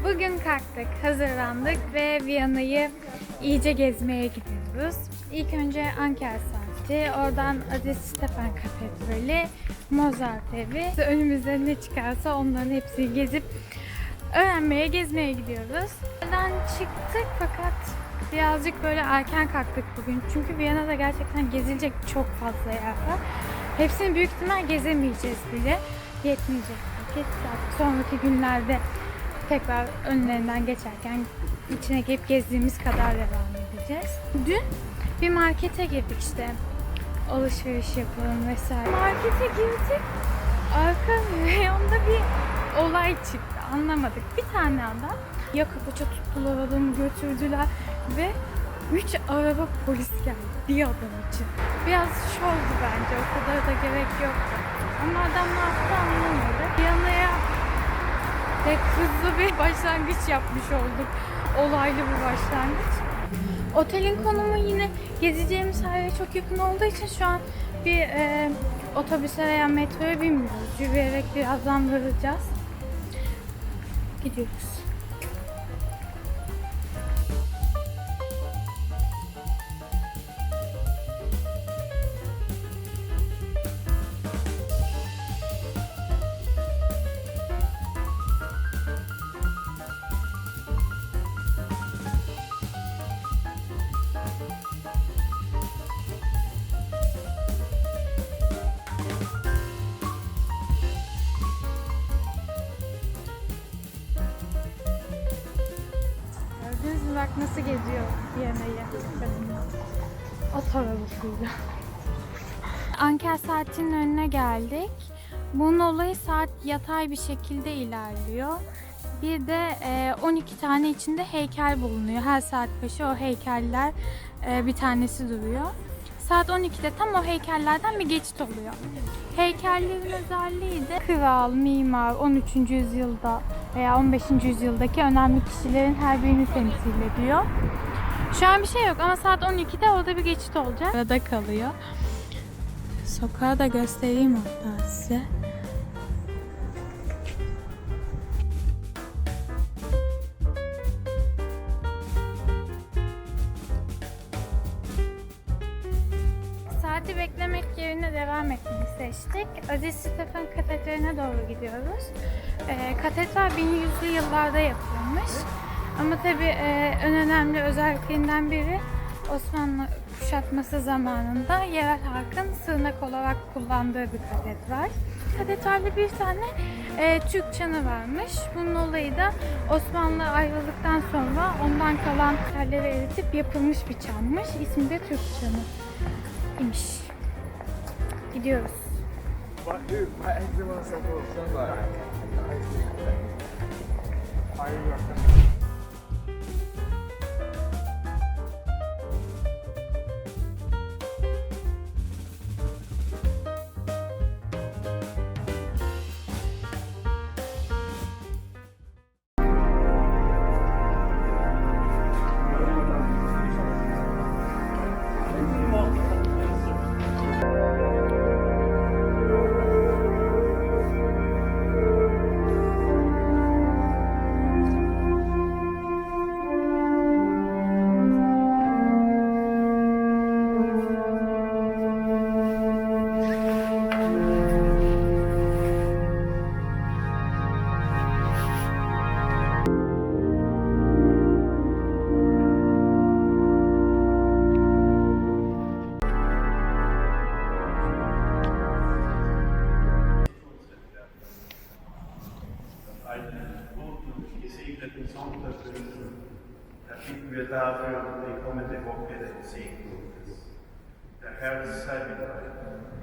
Bugün kalktık, hazırlandık ve Viyana'yı iyice gezmeye gidiyoruz. İlk önce Anker Saati, oradan Aziz Stefan Katedrali, Mozart Evi. Önümüzde ne çıkarsa onların hepsini gezip öğrenmeye, gezmeye gidiyoruz. Buradan çıktık fakat birazcık böyle erken kalktık bugün. Çünkü Viyana'da gerçekten gezilecek çok fazla yer var. Hepsini büyük ihtimal gezemeyeceğiz bile. Yetmeyecek. Artık sonraki günlerde tekrar önlerinden geçerken içine girip gezdiğimiz kadar devam edeceğiz. Dün bir markete girdik işte. Alışveriş yapalım vesaire. Markete girdik. Arka reyonda bir olay çıktı. Anlamadık. Bir tane adam yaka paça tuttular adamı götürdüler ve üç araba polis geldi bir adam için. Biraz şovdu bence. O kadar da gerek yoktu. Ama adam ne yaptı anlamadı. Yanaya pek hızlı bir başlangıç yapmış olduk. Olaylı bir başlangıç. Otelin konumu yine gezeceğimiz her yere çok yakın olduğu için şu an bir e, otobüse veya metroya binmiyoruz. Yürüyerek birazdan varacağız. Gidiyoruz. At arabasıyla. Anker saatinin önüne geldik. Bunun olayı saat yatay bir şekilde ilerliyor. Bir de e, 12 tane içinde heykel bulunuyor. Her saat başı o heykeller e, bir tanesi duruyor. Saat 12'de tam o heykellerden bir geçit oluyor. Heykellerin özelliği de kral, mimar, 13. yüzyılda veya 15. yüzyıldaki önemli kişilerin her birini temsil ediyor. Şu an bir şey yok ama saat 12'de orada bir geçit olacak. Arada kalıyor. Sokağı da göstereyim hatta size. Saati beklemek yerine devam etmeyi seçtik. Aziz Stefan Katedrali'ne doğru gidiyoruz. Ee, katedral 1100'lü yıllarda yapılmış. Ama tabii e, en önemli özelliklerinden biri Osmanlı kuşatması zamanında yerel halkın sığınak olarak kullandığı bir katedral. Katedralde bir tane e, Türk çanı varmış. Bunun olayı da Osmanlı ayrıldıktan sonra ondan kalan telleri eritip yapılmış bir çanmış. İsmi de Türk çanı imiş. Gidiyoruz. einen gesegneten Sonntag. Da bitten wir dafür die kommende Woche den Segen Gottes. Der Herr sei mit euch.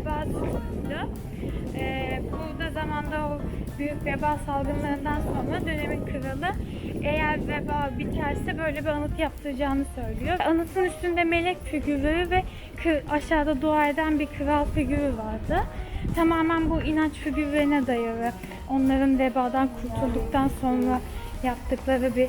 Veba sürüsüydü. Ee, bu da zamanda o büyük veba salgınlarından sonra dönemin kralı eğer veba biterse böyle bir anıt yaptıracağını söylüyor. Anıtın üstünde melek figürü ve aşağıda dua eden bir kral figürü vardı. Tamamen bu inanç figürlerine dayalı. Onların vebadan kurtulduktan sonra yaptıkları bir.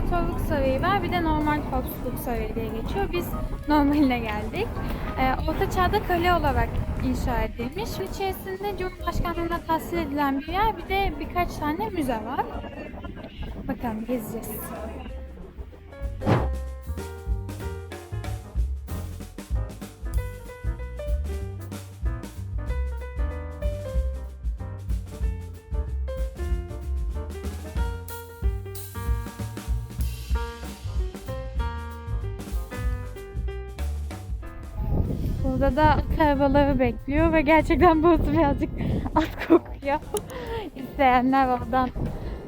İmparatorluk sarayı var, bir de normal Foxbrook Sarayı diye geçiyor. Biz normaline geldik. Ee, Orta Çağ'da kale olarak inşa edilmiş. İçerisinde Cumhurbaşkanlığına tahsil edilen bir yer, bir de birkaç tane müze var. Bakalım gezeceğiz. Burada da at arabaları bekliyor ve gerçekten burası birazcık at kokuyor. İsteyenler oradan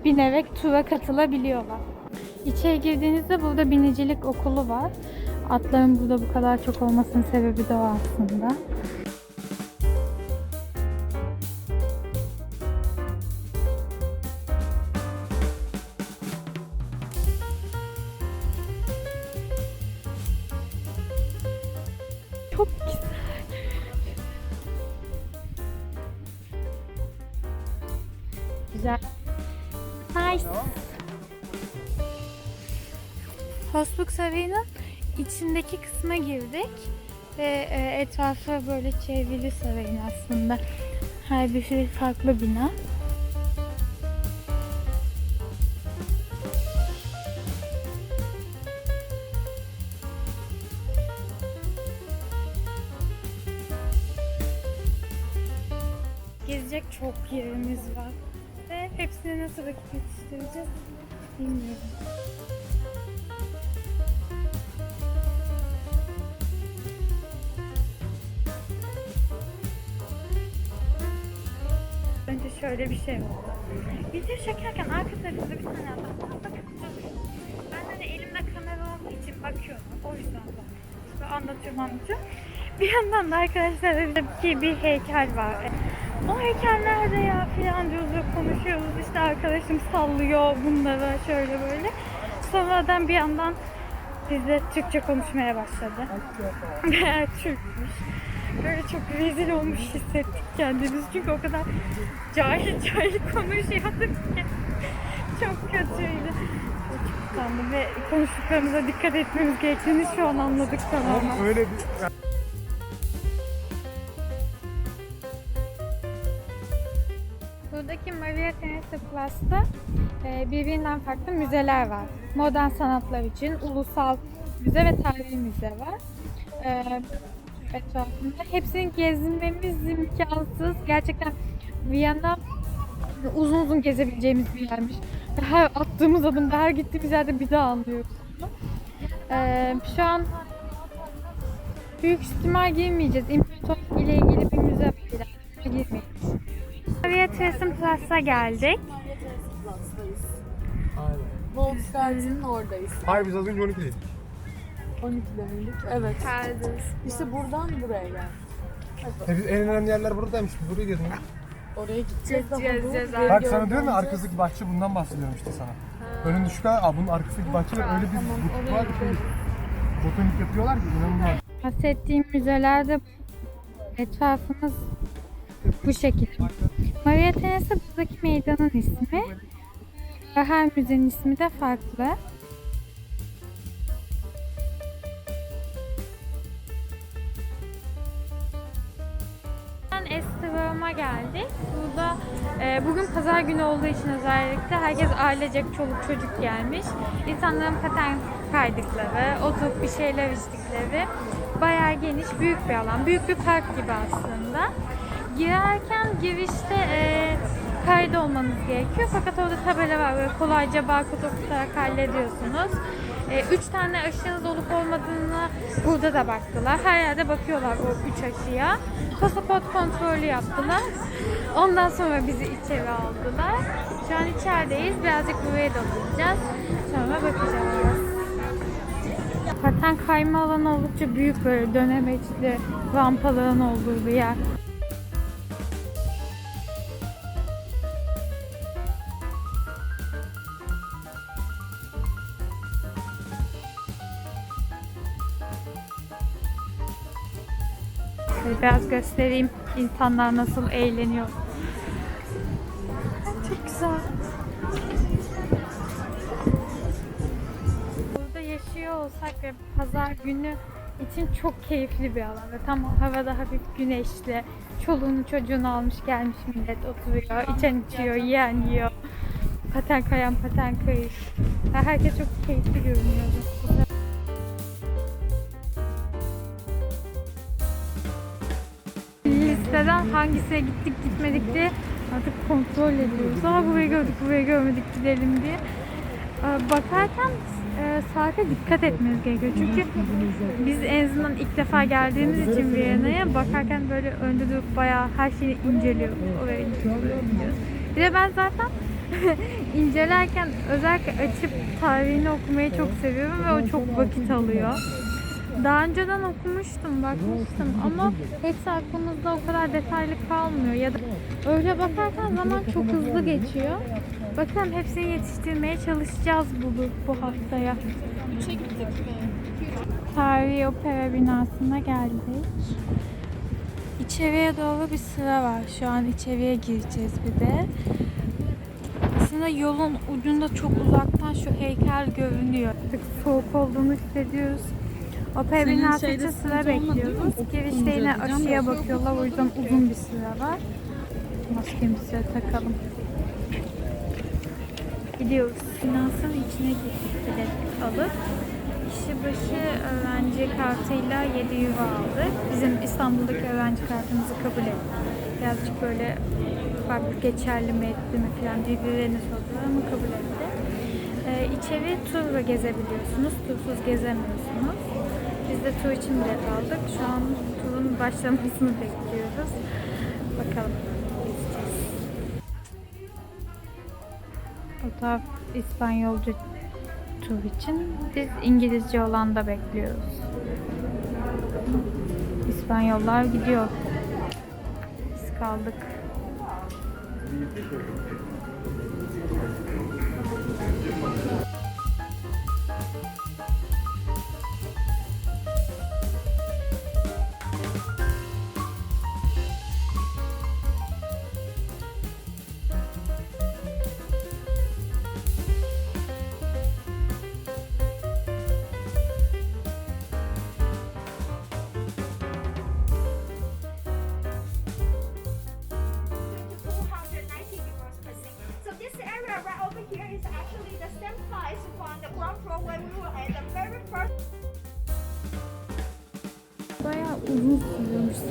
binerek tura katılabiliyorlar. İçeri girdiğinizde burada binicilik okulu var. Atların burada bu kadar çok olmasının sebebi de o aslında. Güzel. Nice. Hosbuk Sarayı'nın içindeki kısma girdik. Ve e, etrafı böyle çevrili sarayın aslında. Her bir farklı bina. Gezecek çok yerimiz var. Hepsine nasıl vakit yetiştireceğiz bilmiyorum. Önce şöyle bir şey oldu. Video çekerken arka tarafında bir tane adam. Ben de elimde kamera olduğu için bakıyorum. O yüzden. Böyle anlatıyorum anlatıyorum. Bir yandan da arkadaşlar ki bir heykel var. O heykel nerede ya filan diyoruz ve konuşuyoruz. İşte arkadaşım sallıyor bunları şöyle böyle. Sonradan bir yandan bizle Türkçe konuşmaya başladı. Meğer Türkmüş. Böyle çok rezil olmuş hissettik kendimizi. Çünkü o kadar cahil cahil konuşuyorduk ki. Çok kötüydü. Çok utandım ve konuştuklarımıza dikkat etmemiz gerektiğini şu an anladık tamamen. Öyle bir Buradaki Maria Teresa Plus'ta e, birbirinden farklı müzeler var. Modern sanatlar için ulusal müze ve tarihi müze var. E, etrafında. Hepsini gezmemiz imkansız. Gerçekten Viyana uzun uzun gezebileceğimiz bir yermiş. Her attığımız adımda, her gittiğimiz yerde bir daha anlıyoruz. bunu. E, şu an büyük ihtimal girmeyeceğiz. İmparatorluk ile ilgili bir müze var ileride. Maria Teresa Plus'a geldik. Aynen. Volkswagen'in oradayız. Hayır biz az önce 12'deydik. 12'de miydik? Evet. İşte buradan buraya geldik. E biz en önemli yerler buradaymış. Biz buraya gezmedik. Oraya gideceğiz daha Gezeceğiz. Bak sana diyorum ya arkasındaki bahçe bundan bahsediyorum işte sana. Önün düşük ha, aa, bunun arkasındaki bahçede öyle bir butik var ki botanik yapıyorlar ki inanılmaz. Bahsettiğim müzelerde etrafımız bu şekilde. Maria Teresa buradaki meydanın ismi. Ve Her müzenin ismi de farklı. Estivama geldik. Burada e, bugün pazar günü olduğu için özellikle herkes ailecek çoluk çocuk gelmiş. İnsanların paten kaydıkları, oturup bir şeyler içtikleri bayağı geniş, büyük bir alan. Büyük bir park gibi aslında. Girerken girişte e, kayıt olmanız gerekiyor. Fakat orada tabela var. Böyle kolayca barkod okutarak hallediyorsunuz. E, üç tane aşınız olup olmadığını burada da baktılar. Her yerde bakıyorlar o üç aşıya. Pasaport kontrolü yaptılar. Ondan sonra bizi içeri aldılar. Şu an içerideyiz. Birazcık buraya dolanacağız. Sonra bakacağız. Paten kayma alanı oldukça büyük böyle dönemeçli rampaların olduğu bir yer. Göstereyim insanlar nasıl eğleniyor. Çok güzel. Burada yaşıyor olsak ve pazar günü için çok keyifli bir alan ve tam havada hafif güneşli. Çoluğunu çocuğunu almış gelmiş millet oturuyor, içen içiyor, yiyen yiyor. Paten kayan paten kayış. Herkes çok keyifli görünüyordu. Hangisine gittik gitmedik diye artık kontrol ediyoruz. Aa burayı gördük burayı görmedik gidelim diye. Ee, Bakarken e, saate dikkat etmeniz gerekiyor. Çünkü biz en azından ilk defa geldiğimiz için Viyana'ya bakarken böyle önde durup bayağı her şeyi inceliyoruz. Oraya inceliyoruz. Bir de ben zaten incelerken özellikle açıp tarihini okumayı çok seviyorum ve o çok vakit alıyor. Daha önceden okumuştum, bakmıştım ama hepsi aklımızda o kadar detaylı kalmıyor ya da öyle bakarken zaman çok hızlı geçiyor. Bakalım hepsini yetiştirmeye çalışacağız bu, bu haftaya. Üçe gittik mi? Tarihi Opera binasına geldik. İçeriye doğru bir sıra var. Şu an içeriye gireceğiz bir de. Aslında yolun ucunda çok uzaktan şu heykel görünüyor. Artık soğuk olduğunu hissediyoruz. Opera Senin binası için sıra bekliyoruz. Girişte yine aşıya bakıyorlar. O yüzden uzun bir sıra var. Maskemizi takalım. Gidiyoruz. Binasının içine gittik bilet alıp. Kişi başı öğrenci kartıyla 7 euro aldık. Bizim İstanbul'daki öğrenci kartımızı kabul etti. Birazcık böyle farklı geçerli mi etti mi falan birbirlerini sordular ama kabul etti. Ee, içeri turla gezebiliyorsunuz. Tursuz gezemiyorsunuz. Biz de tur için bilet aldık. Şu an turun başlamasını bekliyoruz. Bakalım. O taraf İspanyolca tur için. Biz İngilizce olan da bekliyoruz. İspanyollar gidiyor. Biz kaldık.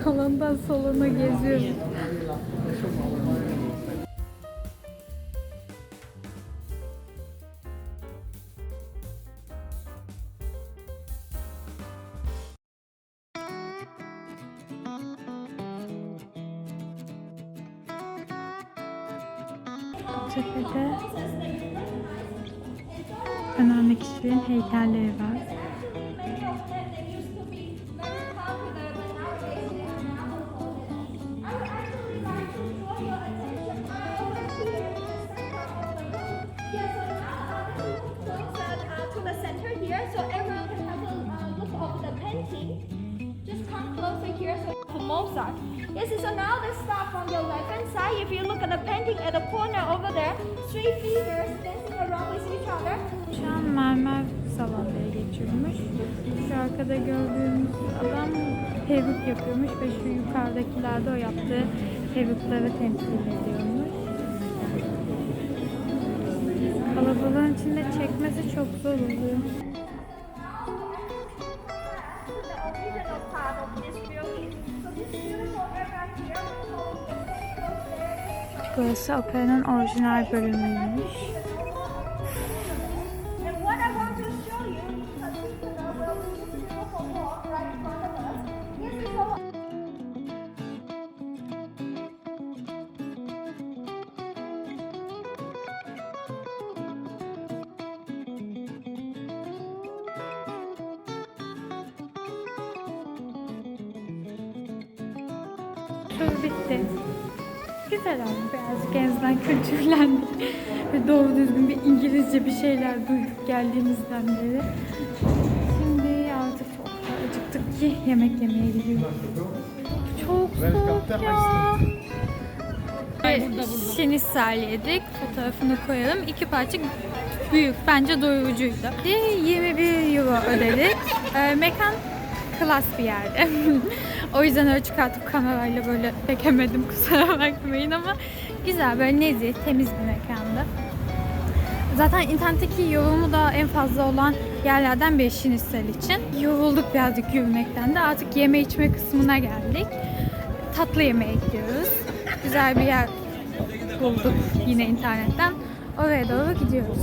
Salondan salona geziyoruz. Tepede önemli kişilerin heykelleri var. Let's start from your left hand side. If you look at the painting at the corner over there, three figures dancing around with each other. Şu mermer salonlara geçiyormuş. Şu arkada gördüğümüz adam peruk yapıyormuş ve şu yukarıdakilerde o yaptığı perukları temsil ediyormuş. Kalabalığın içinde çekmesi çok zor oluyor. Burası operanın orijinal bölümüymüş. Doğru düzgün bir İngilizce bir şeyler duyduk geldiğimizden beri. Şimdi artık çok da acıktık ki yemek yemeye gidiyoruz. Çok soğuk ya. Şinisel yedik. Fotoğrafını koyalım. İki parça büyük. Bence doyurucuydu. Bir 21 euro ödedik. Ee, mekan klas bir yerde. o yüzden öyle çıkartıp kamerayla böyle çekemedim kusura bakmayın ama güzel böyle nezih, temiz bir mekanda. Zaten internetteki yorumu da en fazla olan yerlerden biri Şinisel için. Yorulduk birazcık yürümekten de artık yeme içme kısmına geldik. Tatlı yemeğe gidiyoruz. Güzel bir yer bulduk yine internetten. Oraya doğru gidiyoruz.